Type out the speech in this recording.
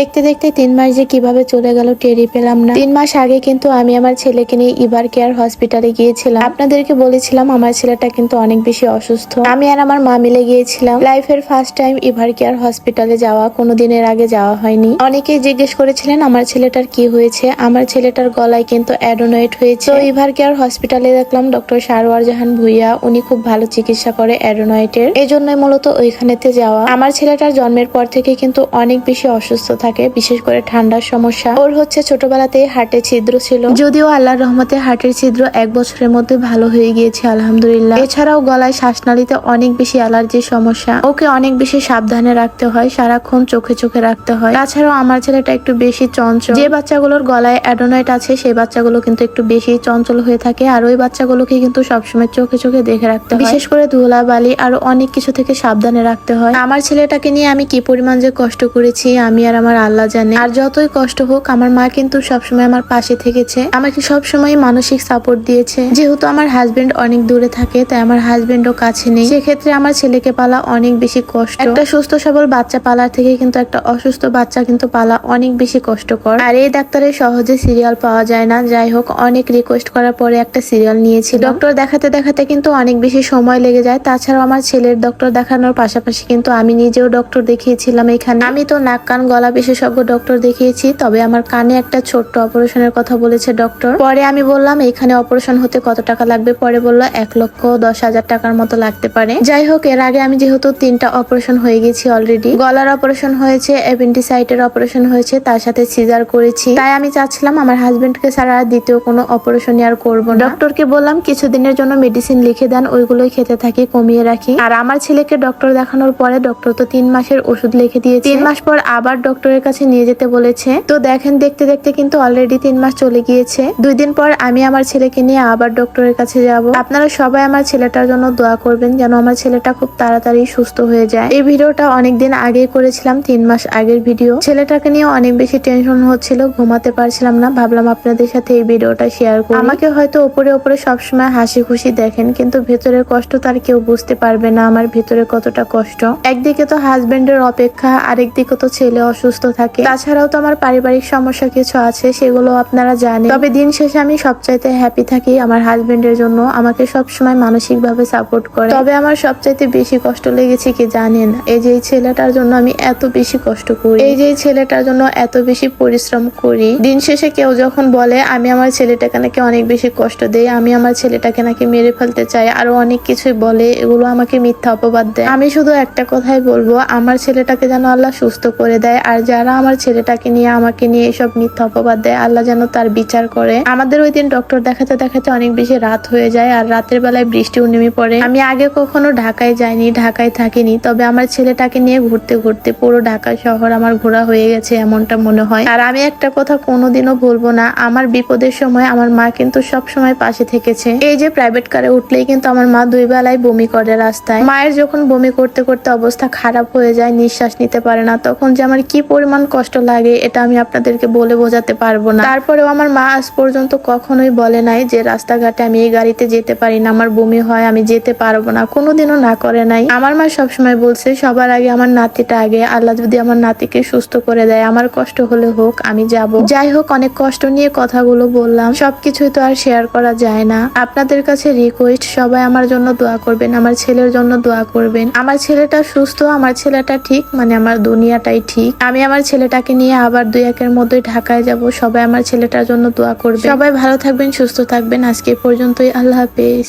দেখতে দেখতে তিন মাস যে কীভাবে চলে গেল টেরি পেলাম না। তিন মাস আগে কিন্তু আমি আমার ছেলেকে নিয়ে ইভার কেয়ার হসপিটালে গিয়েছিলাম। আপনাদেরকে বলেছিলাম আমার ছেলেটা কিন্তু অনেক বেশি অসুস্থ। আমি আর আমার মা মিলে গিয়েছিলাম। লাইফের ফার্স্ট টাইম ইভার কেয়ার হসপিটালে যাওয়া কোনো দিনের আগে যাওয়া হয়নি। অনেকেই জিজ্ঞেস করেছিলেন, আমার ছেলেটার কি হয়েছে? আমার ছেলেটার গলায় কিন্তু অ্যাডোনয়েড হয়েছে। তো ইভার কেয়ার হসপিটালে দেখলাম ডক্টর সারোয়ার জাহান ভুইয়া। উনি খুব ভালো চিকিৎসা করে অ্যাডোনয়েটের এই জন্যই মূলত ওইখানেতে যাওয়া। আমার ছেলেটার জন্মের পর থেকে কিন্তু অনেক বেশি অসুস্থ থাকে। বিশেষ করে ঠান্ডার সমস্যা। ওর হচ্ছে ছোটবেলাতেই হার্টে ছিদ্র ছিল। যদিও আল্লাহর রহমতে হার্টের ছিদ্র এক বছরের মধ্যে ভালো হয়ে গিয়েছে, আলহামদুলিল্লাহ। এছাড়াও গলায় শ্বাসনালীতে অনেক বেশি অ্যালার্জির সমস্যা। ওকে অনেক বেশি সাবধানে রাখতে হয়, সারাক্ষণ চোখে চোখে রাখতে হয়। তাছাড়াও আমার ছেলেটা একটু বেশি চঞ্চল। যে বাচ্চাগুলোর গলায় অ্যাডোনাইট আছে, সেই বাচ্চাগুলো কিন্তু একটু বেশি চঞ্চল হয়ে থাকে। আর ওই বাচ্চাগুলোকে কিন্তু সবসময় চোখে চোখে দেখে রাখতে হয়। বিশেষ করে ধুলা বালি আরও অনেক কিছু থেকে সাবধানে রাখতে হয়। আমার ছেলেটাকে নিয়ে আমি কি পরিমাণ যে কষ্ট করেছি, আমি আর আমার আল্লাহ জানে। আর যতই কষ্ট হোক, আমার মা কিন্তু সবসময় আমার পাশে থেকেছে। আমাকে সবসময় মানসিক সাপোর্ট দিয়েছে। যেহেতু আমার হাজবেন্ড অনেক দূরে থাকে, তাই আমার হাজবেন্ডও কাছে নেই। সেক্ষেত্রে আমার ছেলেকে পালা অনেক বেশি কষ্ট। একটা সুস্থ সবল বাচ্চা পালার থেকে কিন্তু একটা অসুস্থ বাচ্চা কিন্তু পালা অনেক বেশি কষ্টকর। আর এই ডাক্তারের সহজে সিরিয়াল পাওয়া যায় না। যাই হোক, অনেক রিকোয়েস্ট করার পরে একটা সিরিয়াল নিয়েছি ডক্টর দেখাতে দেখাতে কিন্তু অনেক বেশি সময় লেগে যায়। তাছাড়াও আমার ছেলের ডক্টর দেখানোর পাশাপাশি কিন্তু আমি নিজেও ডক্টর দেখিয়েছিলাম এখানে। আমি তো নাক কান গলা বিশেষজ্ঞ ডক্টর দেখিয়েছি, তবে আমার কানে একটা ছোট্ট অপারেশনের কথা বলেছে ডক্টর। পরে আমি বললাম এখানে অপারেশন হতে কত টাকা লাগবে? পরে বলল, এক লক্ষ দশ হাজার টাকার মতো লাগতে পারে। যাই হোক, এর আগে আমি যেহেতু তিনটা অপারেশন হয়ে গেছি অলরেডি গলার অপারেশন হয়েছে অ্যাপেন্ডিসাইটের অপারেশন হয়েছে, তার সাথে সিজার করেছি। তাই আমি চাচ্ছিলাম, আমার হাজবেন্ডকে ছাড়া দ্বিতীয় কোনো অপারেশন আর করব না। ডক্টরকে বললাম, কিছুদিনের জন্য মেডিসিন লিখে দেন, ওইগুলোই খেতে থাকি, কমিয়ে রাখি। আর আমার ছেলেকে ডক্টর দেখানোর পরে, ডক্টর তো তিন মাসের ওষুধ লিখে দিয়েছে। তিন মাস পর আবার ডক্টরের কাছে নিয়ে যেতে বলেছে। তো দেখেন, দেখতে দেখতে কিন্তু অলরেডি তিন মাস চলে গিয়েছে। দুই দিন পর আমি আমার ছেলেকে নিয়ে আবার ডক্টরের কাছে যাব। আপনারা সবাই আমার ছেলেটার জন্য দোয়া করবেন যেন আমার ছেলেটা খুব তাড়াতাড়ি সুস্থ হয়ে যায়। এই ভিডিওটা অনেকদিন আগেই করেছিলাম, তিন মাস আগের ভিডিও। ছেলেটাকে নিয়ে অনেক বেশি টেনশন হচ্ছিল, ঘুমাতে পারছিলাম না। ভাবলাম আপনাদের সাথে এই ভিডিওটা শেয়ার করি। আমাকে হয়তো উপরে ওপরে সবসময় হাসি খুশি দেখেন, কিন্তু ভেতরের কষ্ট তার কেউ বুঝতে পারবে না, আমার ভেতরে কতটা কষ্ট। একদিকে তো হাজবেন্ডের অপেক্ষা, আরেকদিকে তো ছেলে অসুস্থ। থাকে। তাছাড়াও তো আমার পারিবারিক সমস্যা কিছু আছে, সেগুলো আপনারা জানেন। তবে দিন শেষে আমি সবচাইতে হ্যাপি থাকি আমার হাজবেন্ডের জন্য। আমাকে সবসময় মানসিক ভাবে সাপোর্ট করে। তবে আমার সবচাইতে বেশি কষ্ট লেগেছে কি জানেন? এই যে ছেলেটার জন্য আমি এত বেশি কষ্ট করি। এই যে ছেলেটার জন্য এত বেশি পরিশ্রম করি। দিন শেষে কেউ যখন বলে, আমি আমার ছেলেটাকে নাকি অনেক বেশি কষ্ট দেই, আমি আমার ছেলেটাকে নাকি মেরে ফেলতে চাই। আরও অনেক কিছুই বলে, এগুলো আমাকে মিথ্যা অপবাদ দেয়। আমি শুধু একটা কথাই বলব, আমার ছেলেটাকে যেন আল্লাহ সুস্থ করে দেয়। আর যারা আমার ছেলেটাকে নিয়ে, আমাকে নিয়ে এসব মিথ্যা অপবাদ দেয়, আল্লাহ যেন তার বিচার করে। আমাদের ওই দিন ডক্টর দেখাতে দেখাতে অনেক বেশি রাত হয়ে যায় আর রাতের বেলায় বৃষ্টিও নেমে পড়ে। আমি আগে কখনো ঢাকায় যাইনি, ঢাকায় থাকিনি, তবে আমার ছেলেটাকে নিয়ে ঘুরতে ঘুরতে পুরো ঢাকা শহর আমার ঘোরা হয়ে গেছে এমনটা মনে হয়। আর আমি একটা কথা কোনোদিনও ভুলবো না, আমার বিপদের সময় আমার মা কিন্তু সব সময় পাশে থেকেছে। এই যে প্রাইভেট কারে উঠলেই কিন্তু আমার মা দুই বেলায় বমি করে রাস্তায়। মায়ের যখন বমি করতে করতে অবস্থা খারাপ হয়ে যায়, নিঃশ্বাস নিতে পারে না, তখন যে আমার কি পরিমাণ কষ্ট লাগে, এটা আমি আপনাদেরকে বলে বোঝাতে পারব না। তারপরেও আমার মা আজ পর্যন্ত কখনোই বলে নাই যে রাস্তাঘাটে আমি এই গাড়িতে যেতে পারি না, আমার বমি হয়, আমি যেতে পারব না, কোনোদিনও না করে নাই। আমার মা সবসময় বলছে, সবার আগে আমার নাতিটা আগে, আল্লাহ যদি আমার নাতিকে সুস্থ করে দেয়, আমার কষ্ট হলে হোক, আমি যাব। যাই হোক, অনেক কষ্ট নিয়ে কথাগুলো বললাম, সবকিছুই তো আর শেয়ার করা যায় না। আপনাদের কাছে রিকোয়েস্ট সবাই আমার জন্য দোয়া করবেন, আমার ছেলের জন্য দোয়া করবেন। আমার ছেলেটা সুস্থ, আমার ছেলেটা ঠিক মানে আমার দুনিয়াটাই ঠিক। আমি আমার ছেলেটাকে নিয়ে আবার দুই একের মধ্যে ঢাকায় যাব। সবাই আমার ছেলেটার জন্য দোয়া করবে। সবাই ভালো থাকবেন, সুস্থ থাকবেন। আজকে পর্যন্তই আল্লাহ হাফেজ।